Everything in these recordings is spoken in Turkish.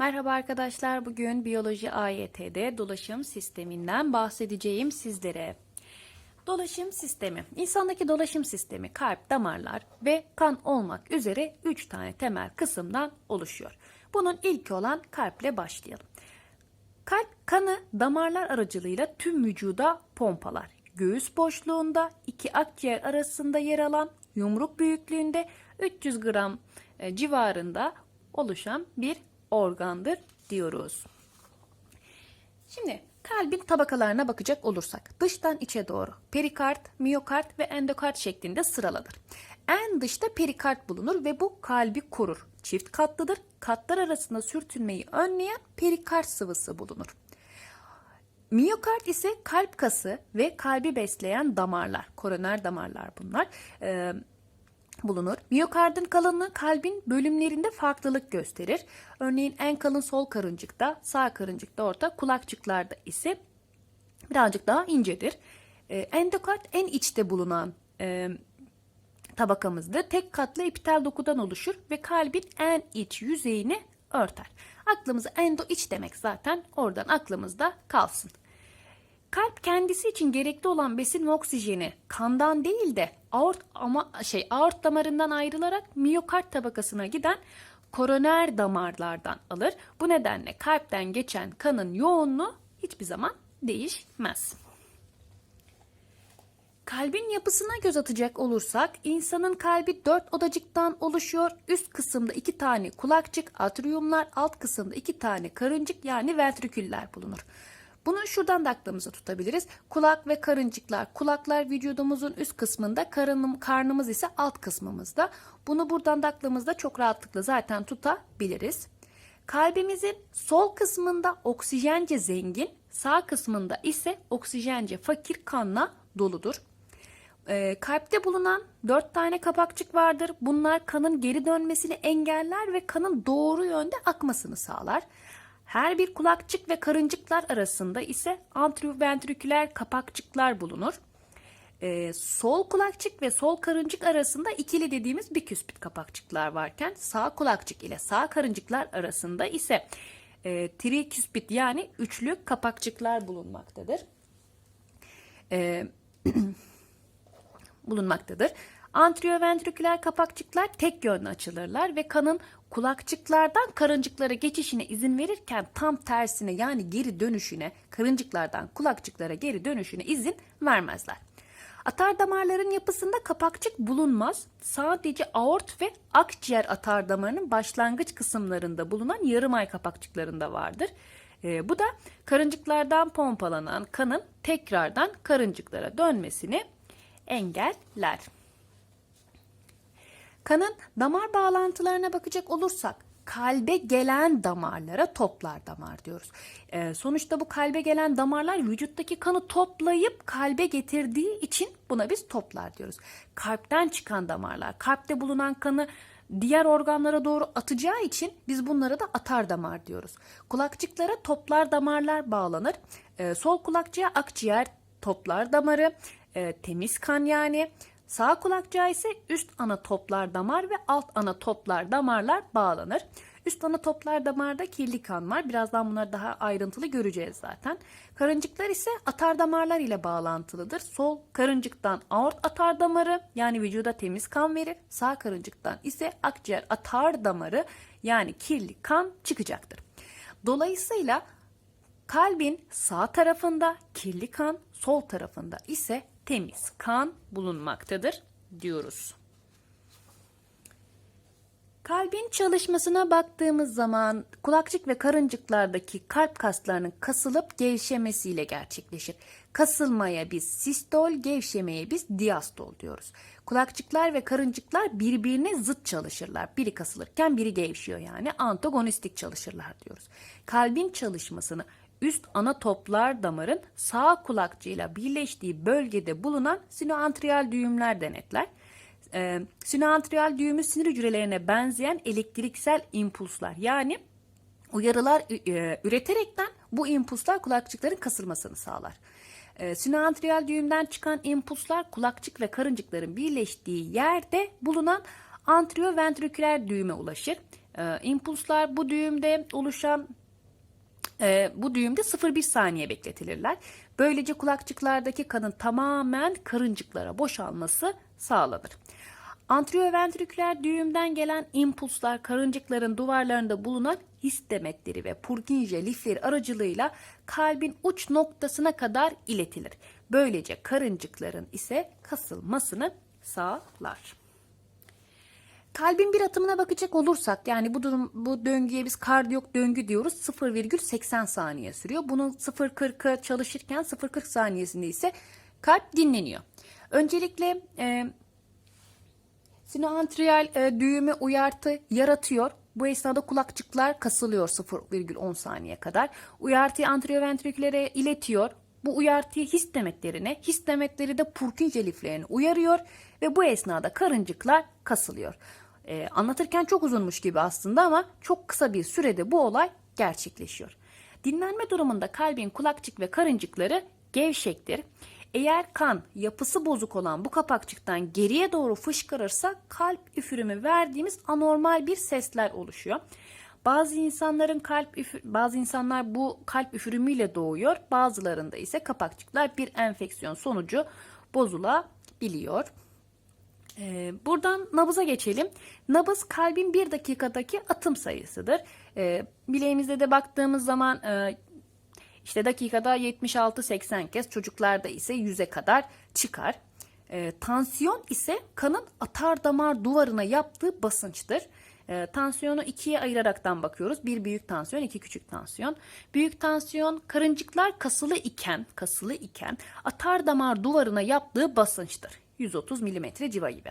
Merhaba arkadaşlar. Bugün biyoloji AYT'de dolaşım sisteminden bahsedeceğim sizlere. Dolaşım sistemi. İnsandaki dolaşım sistemi kalp, damarlar ve kan olmak üzere 3 tane temel kısımdan oluşuyor. Bunun ilki olan kalple başlayalım. Kalp kanı damarlar aracılığıyla tüm vücuda pompalar. Göğüs boşluğunda iki akciğer arasında yer alan yumruk büyüklüğünde 300 gram e, civarında oluşan bir organdır diyoruz. Şimdi kalbin tabakalarına bakacak olursak dıştan içe doğru perikard, miyokard ve endokard şeklinde sıralanır. En dışta perikard bulunur ve bu kalbi korur. Çift katlıdır. Katlar arasında sürtünmeyi önleyen perikard sıvısı bulunur. Miyokard ise kalp kası ve kalbi besleyen damarlar, koroner damarlar bunlar. Ee, bulunur. Miyokardın kalınlığı kalbin bölümlerinde farklılık gösterir. Örneğin en kalın sol karıncıkta, sağ karıncıkta orta, kulakçıklarda ise birazcık daha incedir. Ee, endokard en içte bulunan e, tabakamızdır. Tek katlı epitel dokudan oluşur ve kalbin en iç yüzeyini örter. Aklımıza endo iç demek zaten oradan aklımızda kalsın. Kalp kendisi için gerekli olan besin ve oksijeni kandan değil de aort ama şey aort damarından ayrılarak miyokard tabakasına giden koroner damarlardan alır. Bu nedenle kalpten geçen kanın yoğunluğu hiçbir zaman değişmez. Kalbin yapısına göz atacak olursak insanın kalbi dört odacıktan oluşuyor. Üst kısımda iki tane kulakçık, atriumlar, alt kısımda iki tane karıncık yani ventriküller bulunur. Bunu şuradan da aklımıza tutabiliriz. Kulak ve karıncıklar. Kulaklar vücudumuzun üst kısmında, karınım, karnımız ise alt kısmımızda. Bunu buradan da aklımızda çok rahatlıkla zaten tutabiliriz. Kalbimizin sol kısmında oksijence zengin, sağ kısmında ise oksijence fakir kanla doludur. Ee, kalpte bulunan dört tane kapakçık vardır. Bunlar kanın geri dönmesini engeller ve kanın doğru yönde akmasını sağlar. Her bir kulakçık ve karıncıklar arasında ise antriventriküler kapakçıklar bulunur. Ee, sol kulakçık ve sol karıncık arasında ikili dediğimiz biküspit kapakçıklar varken sağ kulakçık ile sağ karıncıklar arasında ise e, triküspit yani üçlü kapakçıklar bulunmaktadır. Ee, bulunmaktadır. Antrioventriküler kapakçıklar tek yönlü açılırlar ve kanın kulakçıklardan karıncıklara geçişine izin verirken tam tersine yani geri dönüşüne karıncıklardan kulakçıklara geri dönüşüne izin vermezler. Atar damarların yapısında kapakçık bulunmaz. Sadece aort ve akciğer atar damarının başlangıç kısımlarında bulunan yarım ay kapakçıklarında vardır. E, bu da karıncıklardan pompalanan kanın tekrardan karıncıklara dönmesini engeller. Kanın damar bağlantılarına bakacak olursak kalbe gelen damarlara toplar damar diyoruz. Ee, sonuçta bu kalbe gelen damarlar vücuttaki kanı toplayıp kalbe getirdiği için buna biz toplar diyoruz. Kalpten çıkan damarlar, kalpte bulunan kanı diğer organlara doğru atacağı için biz bunlara da atar damar diyoruz. Kulakçıklara toplar damarlar bağlanır. Ee, sol kulakçığa akciğer toplar damarı, e, temiz kan yani. Sağ kulakçığa ise üst ana toplar damar ve alt ana toplar damarlar bağlanır. Üst ana toplar damarda kirli kan var. Birazdan bunları daha ayrıntılı göreceğiz zaten. Karıncıklar ise atar damarlar ile bağlantılıdır. Sol karıncıktan aort atar damarı yani vücuda temiz kan verir. Sağ karıncıktan ise akciğer atar damarı yani kirli kan çıkacaktır. Dolayısıyla kalbin sağ tarafında kirli kan, sol tarafında ise temiz kan bulunmaktadır diyoruz. Kalbin çalışmasına baktığımız zaman kulakçık ve karıncıklardaki kalp kaslarının kasılıp gevşemesiyle gerçekleşir. Kasılmaya biz sistol, gevşemeye biz diastol diyoruz. Kulakçıklar ve karıncıklar birbirine zıt çalışırlar. Biri kasılırken biri gevşiyor yani antagonistik çalışırlar diyoruz. Kalbin çalışmasını üst ana toplar damarın sağ kulakçığıyla birleştiği bölgede bulunan sinoantriyal düğümler denetler. Ee, sinoantriyal düğümü sinir hücrelerine benzeyen elektriksel impulslar yani uyarılar e, üreterekten bu impulslar kulakçıkların kasılmasını sağlar. E, sinoantriyal düğümden çıkan impulslar kulakçık ve karıncıkların birleştiği yerde bulunan antrioventriküler düğüme ulaşır e, impulslar bu düğümde oluşan e, bu düğümde 0,1 saniye bekletilirler. Böylece kulakçıklardaki kanın tamamen karıncıklara boşalması sağlanır. Antrioventriküler düğümden gelen impulslar karıncıkların duvarlarında bulunan his demetleri ve Purkinje lifleri aracılığıyla kalbin uç noktasına kadar iletilir. Böylece karıncıkların ise kasılmasını sağlar. Kalbin bir atımına bakacak olursak yani bu durum bu döngüye biz kardiyok döngü diyoruz 0,80 saniye sürüyor. Bunun 0,40'a çalışırken 0,40 saniyesinde ise kalp dinleniyor. Öncelikle e, sinoantriyal e, düğümü uyartı yaratıyor. Bu esnada kulakçıklar kasılıyor 0,10 saniye kadar. Uyartıyı antrioventrikülere iletiyor. Bu uyartıyı his demetlerine, his demetleri de Purkinje liflerini uyarıyor ve bu esnada karıncıklar kasılıyor. Ee, anlatırken çok uzunmuş gibi aslında ama çok kısa bir sürede bu olay gerçekleşiyor. Dinlenme durumunda kalbin kulakçık ve karıncıkları gevşektir. Eğer kan yapısı bozuk olan bu kapakçıktan geriye doğru fışkırırsa kalp üfürümü verdiğimiz anormal bir sesler oluşuyor. Bazı insanların kalp üfür, bazı insanlar bu kalp üfürümüyle doğuyor. Bazılarında ise kapakçıklar bir enfeksiyon sonucu bozulabiliyor. Ee, buradan nabıza geçelim. Nabız kalbin bir dakikadaki atım sayısıdır. Ee, bileğimizde de baktığımız zaman e, işte dakikada 76-80 kez çocuklarda ise 100'e kadar çıkar. E, tansiyon ise kanın atar damar duvarına yaptığı basınçtır. E, tansiyonu ikiye ayıraraktan bakıyoruz. Bir büyük tansiyon, iki küçük tansiyon. Büyük tansiyon karıncıklar kasılı iken, kasılı iken atar damar duvarına yaptığı basınçtır. 130 mm civa gibi.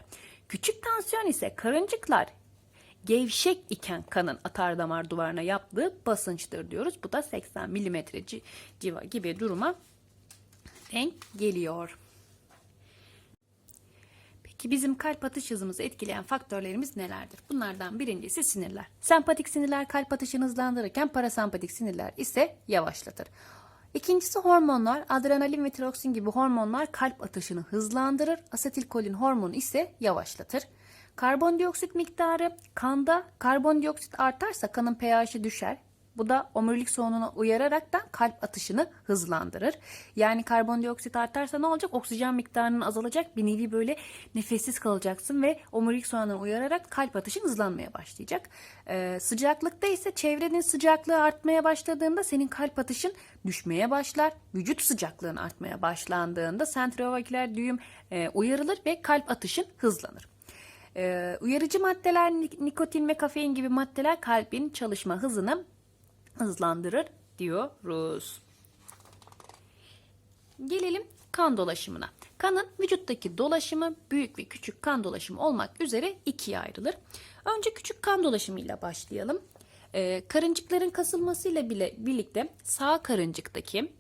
Küçük tansiyon ise karıncıklar gevşek iken kanın atar damar duvarına yaptığı basınçtır diyoruz. Bu da 80 mm civa gibi duruma denk geliyor. Peki bizim kalp atış hızımızı etkileyen faktörlerimiz nelerdir? Bunlardan birincisi sinirler. Sempatik sinirler kalp atışını hızlandırırken parasempatik sinirler ise yavaşlatır. İkincisi hormonlar. Adrenalin ve tiroksin gibi hormonlar kalp atışını hızlandırır. Asetilkolin hormonu ise yavaşlatır. Karbondioksit miktarı kanda karbondioksit artarsa kanın pH'i düşer. Bu da omurilik soğununa uyararaktan kalp atışını hızlandırır. Yani karbondioksit artarsa ne olacak? Oksijen miktarının azalacak. Bir nevi böyle nefessiz kalacaksın ve omurilik soğununa uyararak kalp atışın hızlanmaya başlayacak. Ee, sıcaklıkta ise çevrenin sıcaklığı artmaya başladığında senin kalp atışın düşmeye başlar. Vücut sıcaklığın artmaya başlandığında sentriovakiler düğüm e, uyarılır ve kalp atışın hızlanır. Ee, uyarıcı maddeler nikotin ve kafein gibi maddeler kalbin çalışma hızını hızlandırır diyoruz. Gelelim kan dolaşımına. Kanın vücuttaki dolaşımı büyük ve küçük kan dolaşımı olmak üzere ikiye ayrılır. Önce küçük kan dolaşımıyla başlayalım. Ee, karıncıkların kasılmasıyla bile birlikte sağ karıncıktaki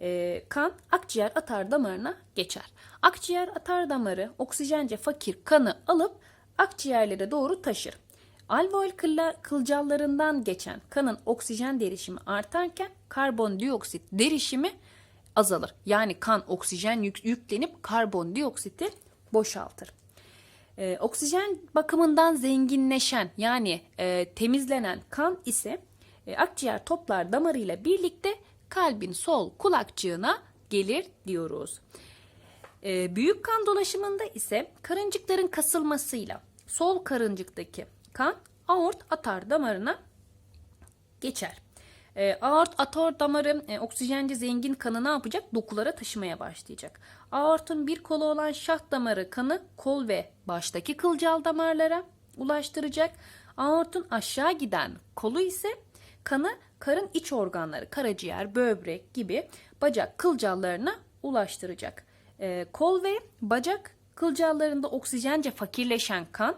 e, kan akciğer atar damarına geçer. Akciğer atar damarı oksijence fakir kanı alıp akciğerlere doğru taşır. Alveol kılcallarından geçen kanın oksijen derişimi artarken karbondioksit derişimi azalır. Yani kan oksijen yük, yüklenip karbondioksiti boşaltır. Ee, oksijen bakımından zenginleşen yani e, temizlenen kan ise e, akciğer toplar damarıyla birlikte kalbin sol kulakçığına gelir diyoruz. E, büyük kan dolaşımında ise karıncıkların kasılmasıyla sol karıncıktaki kan aort atar damarına geçer. E, aort atar damarı e, oksijenci zengin kanı ne yapacak? Dokulara taşımaya başlayacak. Aortun bir kolu olan şah damarı kanı kol ve baştaki kılcal damarlara ulaştıracak. Aortun aşağı giden kolu ise kanı karın iç organları, karaciğer, böbrek gibi bacak kılcallarına ulaştıracak. E, kol ve bacak kılcallarında oksijence fakirleşen kan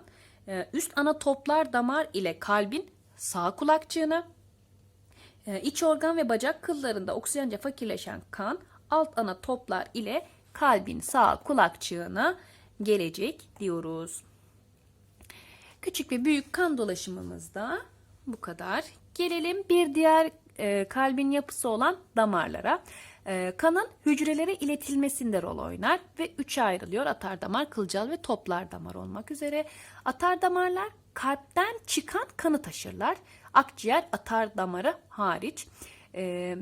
üst ana toplar damar ile kalbin sağ kulakçığına, e, iç organ ve bacak kıllarında oksijence fakirleşen kan alt ana toplar ile kalbin sağ kulakçığına gelecek diyoruz. Küçük ve büyük kan dolaşımımızda bu kadar. Gelelim bir diğer e, kalbin yapısı olan damarlara. E, kanın hücrelere iletilmesinde rol oynar ve üçe ayrılıyor. Atar damar, kılcal ve toplar damar olmak üzere. Atar damarlar kalpten çıkan kanı taşırlar. Akciğer atar damarı hariç. Ee,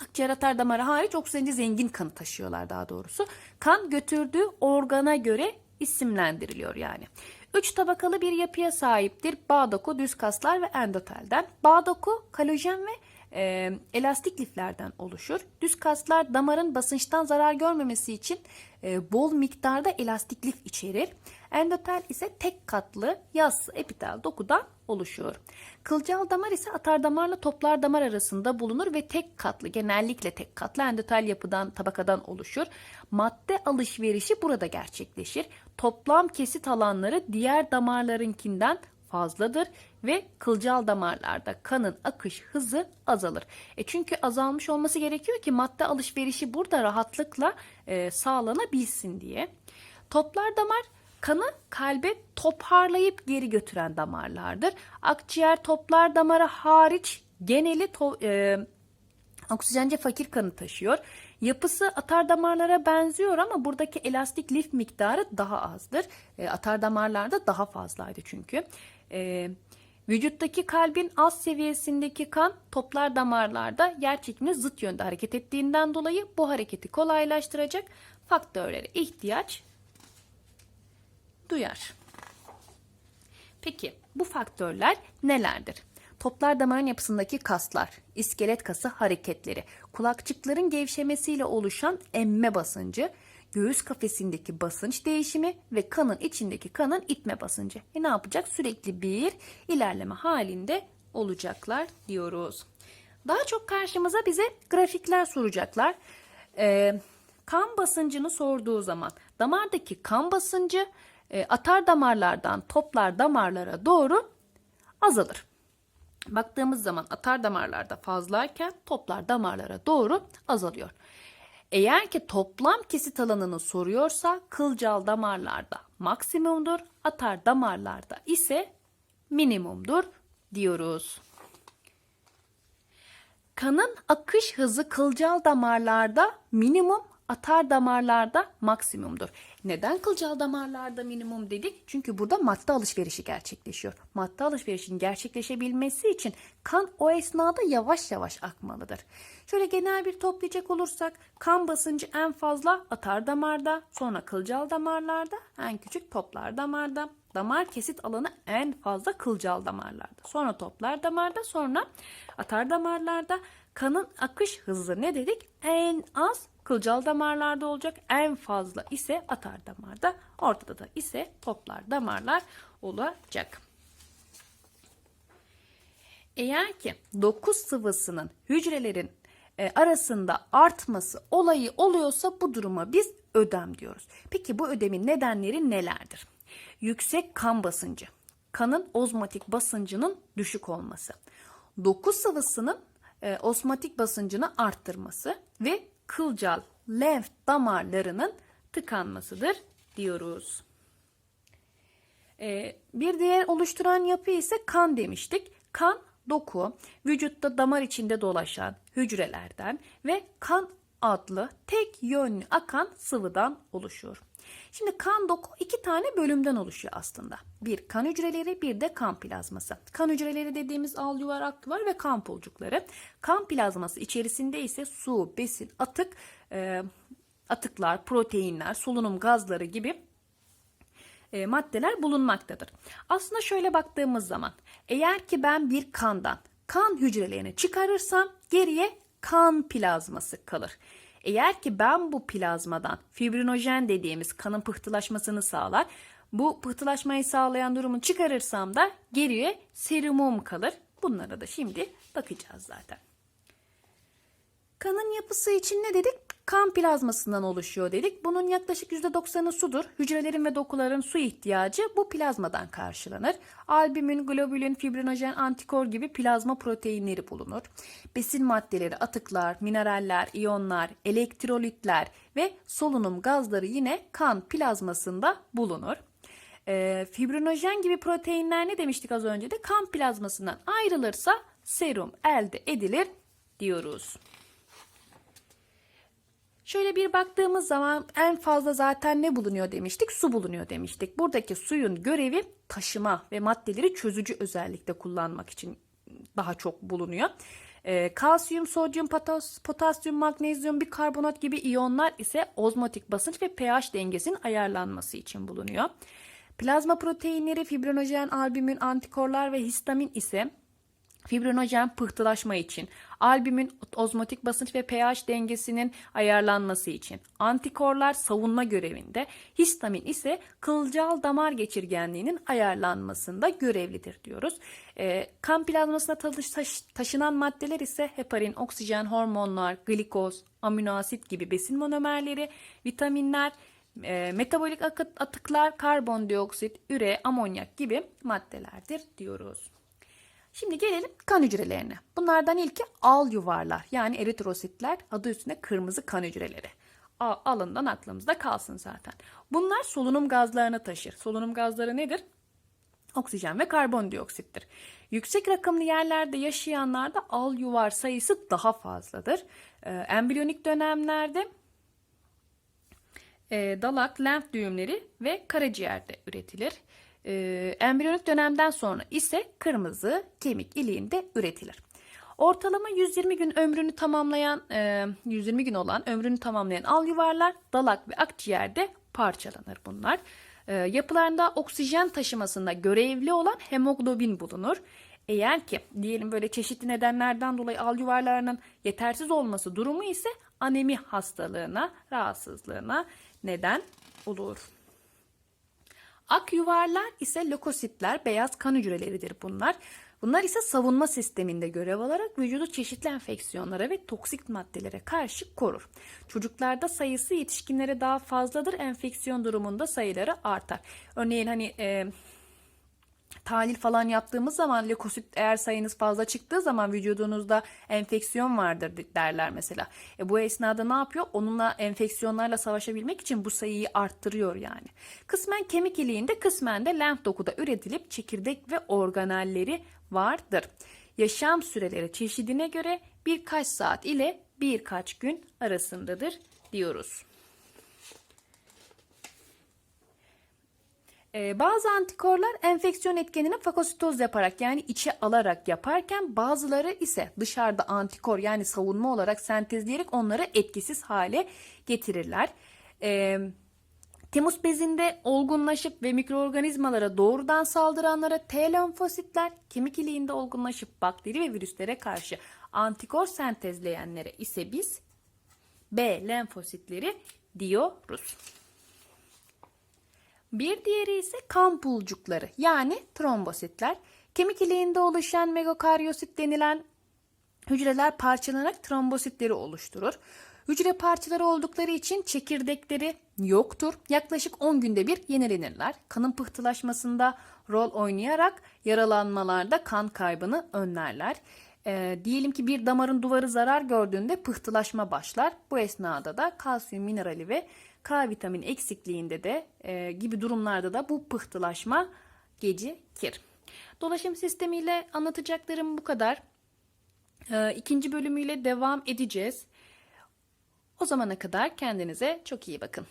akciğer atar damarı hariç oksijeni zengin kanı taşıyorlar daha doğrusu. Kan götürdüğü organa göre isimlendiriliyor yani. Üç tabakalı bir yapıya sahiptir. Bağ doku, düz kaslar ve endotelden. Bağ doku kolajen ve e, elastik liflerden oluşur. Düz kaslar damarın basınçtan zarar görmemesi için e, bol miktarda elastik lif içerir. Endotel ise tek katlı yassı epitel dokudan oluşuyor. Kılcal damar ise atar damarla toplar damar arasında bulunur ve tek katlı genellikle tek katlı endotel yapıdan tabakadan oluşur. Madde alışverişi burada gerçekleşir. Toplam kesit alanları diğer damarlarınkinden fazladır ve kılcal damarlarda kanın akış hızı azalır. E çünkü azalmış olması gerekiyor ki madde alışverişi burada rahatlıkla e, sağlanabilsin diye. Toplar damar kanı kalbe toparlayıp geri götüren damarlardır. Akciğer toplar damarı hariç geneli to- e, oksijence fakir kanı taşıyor. Yapısı atar damarlara benziyor ama buradaki elastik lif miktarı daha azdır. E, atar damarlarda daha fazlaydı çünkü. E, vücuttaki kalbin az seviyesindeki kan toplar damarlarda yer çekimine zıt yönde hareket ettiğinden dolayı bu hareketi kolaylaştıracak faktörlere ihtiyaç duyar. Peki bu faktörler nelerdir? Toplar damarın yapısındaki kaslar, iskelet kası hareketleri, kulakçıkların gevşemesiyle oluşan emme basıncı, göğüs kafesindeki basınç değişimi ve kanın içindeki kanın itme basıncı. E ne yapacak? Sürekli bir ilerleme halinde olacaklar diyoruz. Daha çok karşımıza bize grafikler soracaklar. Ee, kan basıncını sorduğu zaman damardaki kan basıncı e, atar damarlardan toplar damarlara doğru azalır. Baktığımız zaman atar damarlarda fazlayken toplar damarlara doğru azalıyor. Eğer ki toplam kesit alanını soruyorsa kılcal damarlarda maksimumdur, atar damarlarda ise minimumdur diyoruz. Kanın akış hızı kılcal damarlarda minimum, atar damarlarda maksimumdur. Neden kılcal damarlarda minimum dedik? Çünkü burada madde alışverişi gerçekleşiyor. Madde alışverişinin gerçekleşebilmesi için kan o esnada yavaş yavaş akmalıdır. Şöyle genel bir toplayacak olursak kan basıncı en fazla atar damarda, sonra kılcal damarlarda, en küçük toplar damarda. Damar kesit alanı en fazla kılcal damarlarda. Sonra toplar damarda, sonra atar damarlarda. Kanın akış hızı ne dedik? En az kılcal damarlarda olacak. En fazla ise atar damarda. Ortada da ise toplar damarlar olacak. Eğer ki doku sıvısının hücrelerin e, arasında artması olayı oluyorsa bu duruma biz ödem diyoruz. Peki bu ödemin nedenleri nelerdir? Yüksek kan basıncı, kanın ozmotik basıncının düşük olması, doku sıvısının e, osmotik basıncını arttırması ve kılcal lenf damarlarının tıkanmasıdır diyoruz. E, bir diğer oluşturan yapı ise kan demiştik. Kan doku, vücutta damar içinde dolaşan hücrelerden ve kan adlı tek yönlü akan sıvıdan oluşuyor. Şimdi kan doku iki tane bölümden oluşuyor aslında. Bir kan hücreleri bir de kan plazması. Kan hücreleri dediğimiz al yuvar ve kan pulcukları. Kan plazması içerisinde ise su, besin, atık, e, atıklar, proteinler, solunum gazları gibi e, maddeler bulunmaktadır. Aslında şöyle baktığımız zaman eğer ki ben bir kandan kan hücrelerini çıkarırsam geriye kan plazması kalır. Eğer ki ben bu plazmadan fibrinojen dediğimiz kanın pıhtılaşmasını sağlar. Bu pıhtılaşmayı sağlayan durumu çıkarırsam da geriye serumum kalır. Bunlara da şimdi bakacağız zaten. Kanın yapısı için ne dedik? Kan plazmasından oluşuyor dedik. Bunun yaklaşık %90'ı sudur. Hücrelerin ve dokuların su ihtiyacı bu plazmadan karşılanır. Albümin, globulin, fibrinojen, antikor gibi plazma proteinleri bulunur. Besin maddeleri, atıklar, mineraller, iyonlar, elektrolitler ve solunum gazları yine kan plazmasında bulunur. E, fibrinojen gibi proteinler ne demiştik az önce de kan plazmasından ayrılırsa serum elde edilir diyoruz. Şöyle bir baktığımız zaman en fazla zaten ne bulunuyor demiştik? Su bulunuyor demiştik. Buradaki suyun görevi taşıma ve maddeleri çözücü özellikle kullanmak için daha çok bulunuyor. Ee, kalsiyum, sodyum, potas, potasyum, magnezyum, bikarbonat gibi iyonlar ise ozmotik basınç ve pH dengesinin ayarlanması için bulunuyor. Plazma proteinleri, fibrinojen, albümin, antikorlar ve histamin ise fibrinojen pıhtılaşma için, albümin ozmotik basınç ve pH dengesinin ayarlanması için, antikorlar savunma görevinde, histamin ise kılcal damar geçirgenliğinin ayarlanmasında görevlidir diyoruz. Ee, kan plazmasına taş- taşınan maddeler ise heparin, oksijen, hormonlar, glikoz, amino asit gibi besin monomerleri, vitaminler, e, metabolik atıklar, karbondioksit, üre, amonyak gibi maddelerdir diyoruz. Şimdi gelelim kan hücrelerine. Bunlardan ilki al yuvarlar yani eritrositler adı üstünde kırmızı kan hücreleri. A- alından aklımızda kalsın zaten. Bunlar solunum gazlarını taşır. Solunum gazları nedir? Oksijen ve karbondioksittir. Yüksek rakımlı yerlerde yaşayanlarda al yuvar sayısı daha fazladır. Ee, embriyonik dönemlerde e, dalak, lenf düğümleri ve karaciğerde üretilir. E, embriyonik dönemden sonra ise kırmızı kemik iliğinde üretilir. Ortalama 120 gün ömrünü tamamlayan, e, 120 gün olan ömrünü tamamlayan al yuvarlar dalak ve akciğerde parçalanır bunlar. E, yapılarında oksijen taşımasında görevli olan hemoglobin bulunur. Eğer ki diyelim böyle çeşitli nedenlerden dolayı al yuvarlarının yetersiz olması durumu ise anemi hastalığına, rahatsızlığına neden olur. Ak yuvarlar ise lökositler, beyaz kan hücreleridir bunlar. Bunlar ise savunma sisteminde görev alarak vücudu çeşitli enfeksiyonlara ve toksik maddelere karşı korur. Çocuklarda sayısı yetişkinlere daha fazladır. Enfeksiyon durumunda sayıları artar. Örneğin hani e, tahlil falan yaptığımız zaman lökosit eğer sayınız fazla çıktığı zaman vücudunuzda enfeksiyon vardır derler mesela. E bu esnada ne yapıyor? Onunla enfeksiyonlarla savaşabilmek için bu sayıyı arttırıyor yani. Kısmen kemik iliğinde kısmen de lenf dokuda üretilip çekirdek ve organelleri vardır. Yaşam süreleri çeşidine göre birkaç saat ile birkaç gün arasındadır diyoruz. Ee, bazı antikorlar enfeksiyon etkenini fagositoz yaparak yani içe alarak yaparken bazıları ise dışarıda antikor yani savunma olarak sentezleyerek onları etkisiz hale getirirler. Ee, Timus bezinde olgunlaşıp ve mikroorganizmalara doğrudan saldıranlara T lenfositler, kemik iliğinde olgunlaşıp bakteri ve virüslere karşı antikor sentezleyenlere ise biz B lenfositleri diyoruz. Bir diğeri ise kan pulcukları yani trombositler. Kemik iliğinde oluşan megakaryosit denilen hücreler parçalanarak trombositleri oluşturur. Hücre parçaları oldukları için çekirdekleri yoktur. Yaklaşık 10 günde bir yenilenirler. Kanın pıhtılaşmasında rol oynayarak yaralanmalarda kan kaybını önlerler. Ee, diyelim ki bir damarın duvarı zarar gördüğünde pıhtılaşma başlar. Bu esnada da kalsiyum minerali ve K vitamini eksikliğinde de e, gibi durumlarda da bu pıhtılaşma gecikir. Dolaşım sistemiyle anlatacaklarım bu kadar. E, ikinci bölümüyle devam edeceğiz. O zamana kadar kendinize çok iyi bakın.